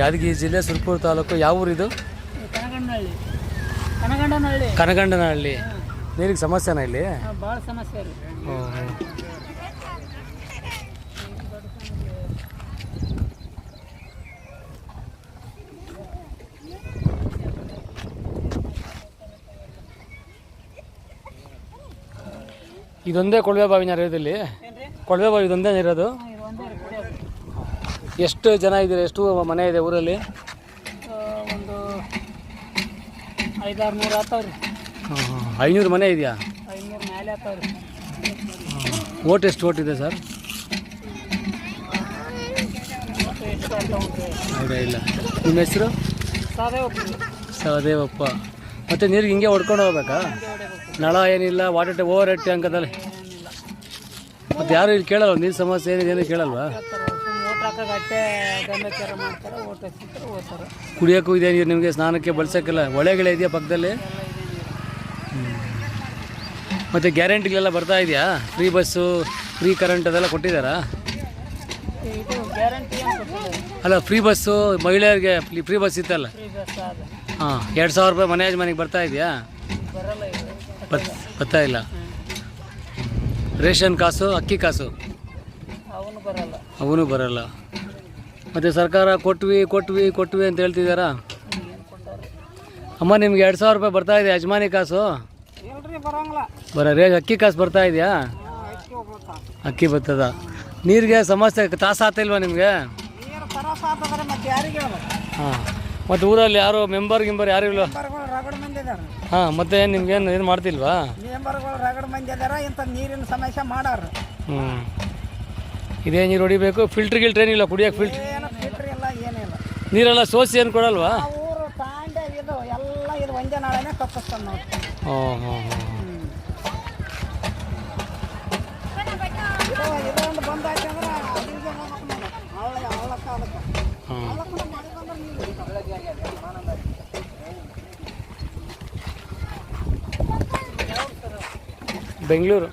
ಯಾದಗಿರಿ ಜಿಲ್ಲೆ ಸುರ್ಪುರ ತಾಲೂಕು ಯಾವ ಊರಿದು? ಕನಗಂಡನಹಳ್ಳಿ. ಕನಗಂಡನಹಳ್ಳಿ. ಕನಗಂಡನಹಳ್ಳಿ. ನೀರಿಗೆ ಸಮಸ್ಯೆನಾ ಇಲ್ಲಿ? ಭಾಳ ಸಮಸ್ಯೆ ರೀ. ಇದೊಂದೇ ಕೊಳವೆ ಬಾವಿನ ಇರೋದು ಇಲ್ಲಿ ಕೊಳವೆ ಬಾವಿ ಇದೊಂದೇ ಇರೋದು ಇದು ಒಂದೇ ರೀ ಕುಡಿಯೋದು ಎಷ್ಟು ಜನ ಇದ್ದೀರಾ? ಎಷ್ಟು ಮನೆ ಇದೆ ಊರಲ್ಲಿ? ಒಂದು ಐದಾರು ನೂರು ಆತಾವ ರೀ ಐನೂರು ಮನೆ ಇದೆಯಾ? ಐನೂರು ಮೇಲೆ ಆತಾವ ರೀ ಓಟ್ ಎಷ್ಟು ಓಟ್ ಇದೆ ಸರ್? ಹೌದಾ ಇಲ್ಲ. ನಿಮ್ಮ ಹೆಸರು? ಸಹದೇವಪ್ಪ. ಮತ್ತೆ ನೀರಿಗೆ ಹಿಂಗೆ ಹೊಡ್ಕೊಂಡು ಹೋಗ್ಬೇಕಾ? ನಳ ಏನಿಲ್ಲ ವಾಟರ್ ಟೆ ಓವರ್ ಹೆಡ್ ಅಂಕದಲ್ಲಿ ಮತ್ತೆ ಯಾರು ಇಲ್ಲಿ ಕೇಳಲ್ವ? ನೀರು ಸಮಸ್ಯೆ ಏನಿದೆ ಏನು ಕೇಳಲ್ವಾ? ಅಟ್ಟೆ ಮಾಡ್ತಾರೆ ಓಟ್ ಹಚ್ಚಿರ್ತಾರೆ ಓದ್ತಾರೆ ಕುಡಿಯೋಕ್ಕೂ ಇದೆ ನೀರು ನಿಮಗೆ ಸ್ನಾನಕ್ಕೆ ಬಳಸೋಕ್ಕೆಲ್ಲ ಹೊಳೆಗಳೇ ಇದೆಯಾ ಪಕ್ಕದಲ್ಲಿ? ಮತ್ತು ಗ್ಯಾರಂಟಿಗಳೆಲ್ಲ ಬರ್ತಾ ಇದೆಯಾ? ಫ್ರೀ ಬಸ್ಸು ಫ್ರೀ ಕರೆಂಟ್ ಅದೆಲ್ಲ ಕೊಟ್ಟಿದ್ದಾರಾ? ಇದು ಗ್ಯಾರಂಟಿ ಏನು ಕೊಟ್ಟಿಲ್ಲ. ಅಲ್ಲ ಫ್ರೀ ಬಸ್ಸು ಮಹಿಳೆಯರಿಗೆ ಫ್ರೀ ಬಸ್ ಇತ್ತಲ್ಲ? ಫ್ರೀ ಬಸ್ ಆದ ಹಾಂ ಎರಡು ಸಾವಿರ ರೂಪಾಯಿ ಮನೆ ಮನೆಗೆ ಬರ್ತಾ ಇದೆಯಾ? ಬರಲ್ಲ ಇದು. ಬತ್ ಬರ್ತಾ ಇಲ್ಲ. ರೇಷನ್ ಕಾಸು ಅಕ್ಕಿ ಕಾಸು? ಅವನು ಬರಲ್ಲ. ಮತ್ತು ಸರ್ಕಾರ ಕೊಟ್ವಿ ಕೊಟ್ವಿ ಕೊಟ್ವಿ ಅಂತ ಹೇಳ್ತಿದ್ದಾರಾ ಅಮ್ಮ ನಿಮ್ಗೆ ಎರಡು ಸಾವಿರ ರೂಪಾಯಿ ಬರ್ತಾ ಇದೆ ಯಜಮಾನಿ ಕಾಸು? ಬರ ರೇ ಅಕ್ಕಿ ಕಾಸು ಬರ್ತಾ ಇದೆಯಾ? ಅಕ್ಕಿ ಬರ್ತದ. ನೀರಿಗೆ ಸಮಸ್ಯೆ ತಾಸ ಆತಿಲ್ವಾ ನಿಮಗೆ? ಹಾಂ. ಮತ್ತು ಊರಲ್ಲಿ ಯಾರು ಮೆಂಬರ್ ಗಿಂಬರ್ ಯಾರು ಇಲ್ಲ ಹಾಂ ಮತ್ತೆ ನಿಮ್ಗೇನು ಏನು ಮಾಡ್ತಿಲ್ವಾ? ನೀರಿನ ಸಮಸ್ಯೆ ಮಾಡಾರ ಹ್ಞೂ ಇದೇ ನೀರು ಹೊಡಿಬೇಕು. ಫಿಲ್ಟ್ರ್ ಗಿಲ್ಟ್ರ್ ಏನಿಲ್ಲ ಕುಡಿಯೋಕೆ ಫಿಲ್ಟ್ರ್ ಏನೋ ಫಿಲ್ಟ್ರ್ ಇಲ್ಲ ಏನಿಲ್ಲ. ನೀರೆಲ್ಲ ಸೋಸಿ ಏನು ಕೊಡಲ್ವಾ? ಆ ಊರು ತಾಂಡೆ ಇದು ಎಲ್ಲ ಇದು ಒಂದೇ ನಾಳೆನೇ ತಪ್ಪಿಸ್ತಾನೆ ನೋಡಿ. ಹ್ಞೂ ಹ್ಞೂ ಹ್ಞೂ ಇದು ಇದೊಂದು ಬಂದ್ ಆಯ್ತು ಅಂದ್ರೆ ಅಲ್ಲಿಗೆ ಹೋಗ್ಬೇಕು ನೋಡಿ. ಹಳ್ಳ ಹಳ್ಳಕ್ಕ ಅದಕ್ಕೆ ಹ್ಞೂ ಹಳ್ಳಕ್ಕೆ ಮಳೆ ಬಂದ್ರೆ ನೀರು ಬೆಂಗಳೂರು.